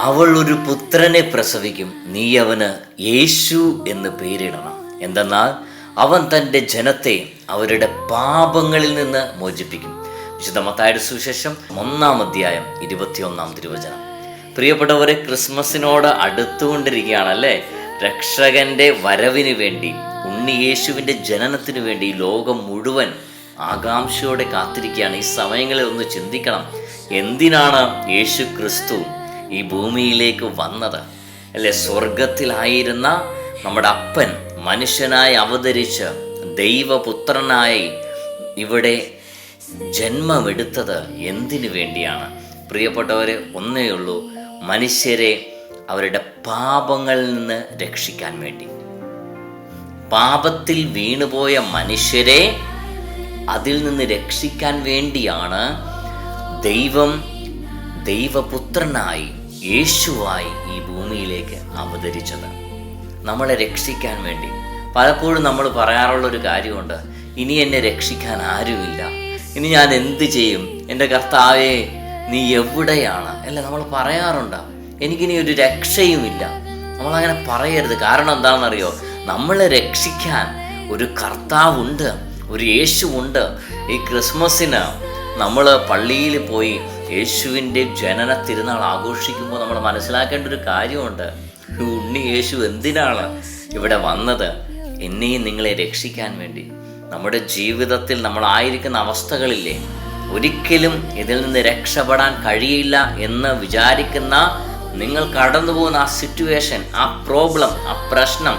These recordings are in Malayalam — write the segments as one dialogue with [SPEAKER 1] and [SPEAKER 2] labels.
[SPEAKER 1] അവൾ ഒരു പുത്രനെ പ്രസവിക്കും. നീ അവന് യേശു എന്ന് പേരിടണം. എന്തെന്നാൽ അവൻ തന്റെ ജനത്തെ അവരുടെ പാപങ്ങളിൽ നിന്ന് മോചിപ്പിക്കും. വിശുദ്ധമത്തായുടെ സുവിശേഷം ഒന്നാം അധ്യായം ഇരുപത്തിയൊന്നാം തിരുവചനം. പ്രിയപ്പെട്ടവരെ ക്രിസ്മസിനോട് അടുത്തുകൊണ്ടിരിക്കുകയാണല്ലേ? രക്ഷകന്റെ വരവിന് വേണ്ടി ഉണ്ണി യേശുവിന്റെ ജനനത്തിന് വേണ്ടി ലോകം മുഴുവൻ ആകാംക്ഷയോടെ കാത്തിരിക്കുകയാണ്. ഈ സമയങ്ങളിൽ ഒന്ന് ചിന്തിക്കണം. എന്തിനാണ് യേശു ക്രിസ്തു ഈ ഭൂമിയിലേക്ക് വന്നത്. അല്ലെ സ്വർഗത്തിലായിരുന്ന നമ്മുടെ അപ്പൻ മനുഷ്യനായി അവതരിച്ച് ദൈവപുത്രനായി ഇവിടെ ജന്മമെടുത്തത് എന്തിനു വേണ്ടിയാണ്? പ്രിയപ്പെട്ടവരെ ഒന്നേ ഉള്ളൂ മനുഷ്യരെ അവരുടെ പാപങ്ങളിൽ നിന്ന് രക്ഷിക്കാൻ വേണ്ടി. പാപത്തിൽ വീണുപോയ മനുഷ്യരെ അതിൽ നിന്ന് രക്ഷിക്കാൻ വേണ്ടിയാണ് ദൈവം ദൈവപുത്രനായി യേശുവായി ഈ ഭൂമിയിലേക്ക് അവതരിച്ചത്. നമ്മളെ രക്ഷിക്കാൻ വേണ്ടി. പലപ്പോഴും നമ്മൾ പറയാറുള്ള ഒരു കാര്യമുണ്ട് ഇനി എന്നെ രക്ഷിക്കാൻ ആരുമില്ല. ഇനി ഞാൻ എന്ത് ചെയ്യും? എന്റെ കർത്താവേ നീ എവിടെയാണ്? അല്ല നമ്മൾ പറയാറുണ്ട്. എനിക്കിനി ഒരു രക്ഷയുമില്ല. നമ്മളങ്ങനെ പറയരുത്. കാരണം എന്താണെന്നറിയോ? നമ്മളെ രക്ഷിക്കാൻ ഒരു കർത്താവുണ്ട് ഒരു യേശുവുണ്ട്. ഈ ക്രിസ്മസിന് നമ്മൾ പള്ളിയിൽ പോയി യേശുവിന്റെ ജനന തിരുനാൾ ആഘോഷിക്കുമ്പോൾ നമ്മൾ മനസ്സിലാക്കേണ്ട ഒരു കാര്യമുണ്ട്. ഉണ്ണി യേശു എന്തിനാണ് ഇവിടെ വന്നത്? എന്നെയും നിങ്ങളെ രക്ഷിക്കാൻ വേണ്ടി. നമ്മുടെ ജീവിതത്തിൽ നമ്മളായിരിക്കുന്ന അവസ്ഥകളില്ലേ ഒരിക്കലും ഇതിൽ നിന്ന് രക്ഷപ്പെടാൻ കഴിയില്ല എന്ന് വിചാരിക്കുന്ന നിങ്ങൾ കടന്നു പോകുന്ന ആ സിറ്റുവേഷൻ ആ പ്രോബ്ലം ആ പ്രശ്നം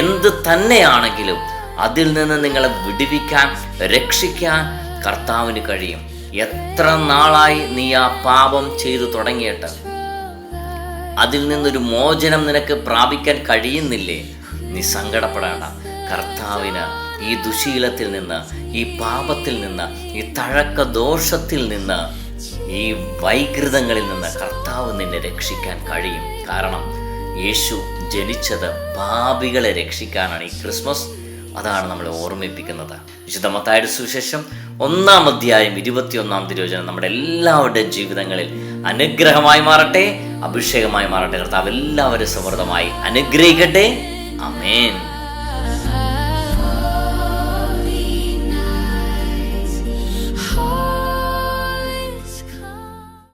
[SPEAKER 1] എന്ത് തന്നെയാണെങ്കിലും അതിൽ നിന്ന് നിങ്ങളെ വിടുവിക്കാൻ രക്ഷിക്കാൻ കർത്താവിന് കഴിയും. എത്ര നാളായി നീ ആ പാപം ചെയ്തു തുടങ്ങിയിട്ട്? അതിൽ നിന്നൊരു മോചനം നിനക്ക് പ്രാപിക്കാൻ കഴിയുന്നില്ലേ? നീ സങ്കടപ്പെടേണ്ട. കർത്താവിന് ഈ ദുശീലത്തിൽ നിന്ന് ഈ പാപത്തിൽ നിന്ന് ഈ തഴക്ക ദോഷത്തിൽ നിന്ന് ഈ വൈകൃതങ്ങളിൽ നിന്ന് കർത്താവ് നിന്നെ രക്ഷിക്കാൻ കഴിയും. കാരണം യേശു ജനിച്ചത് പാപികളെ രക്ഷിക്കാനാണ് ഈ ക്രിസ്മസ്. അതാണ് നമ്മളെ ഓർമ്മിപ്പിക്കുന്നത്. വിശുദ്ധ മത്തായുടെ സുവിശേഷം ഒന്നാം അധ്യായം ഇരുപത്തിയൊന്നാം തിരുവചനം നമ്മുടെ എല്ലാവരുടെ ജീവിതങ്ങളിൽ അനുഗ്രഹമായി മാറട്ടെ അഭിഷേകമായി മാറട്ടെ. കർത്താവ് എല്ലാവരും സമൃദ്ധമായി അനുഗ്രഹിക്കട്ടെ. അമേൻ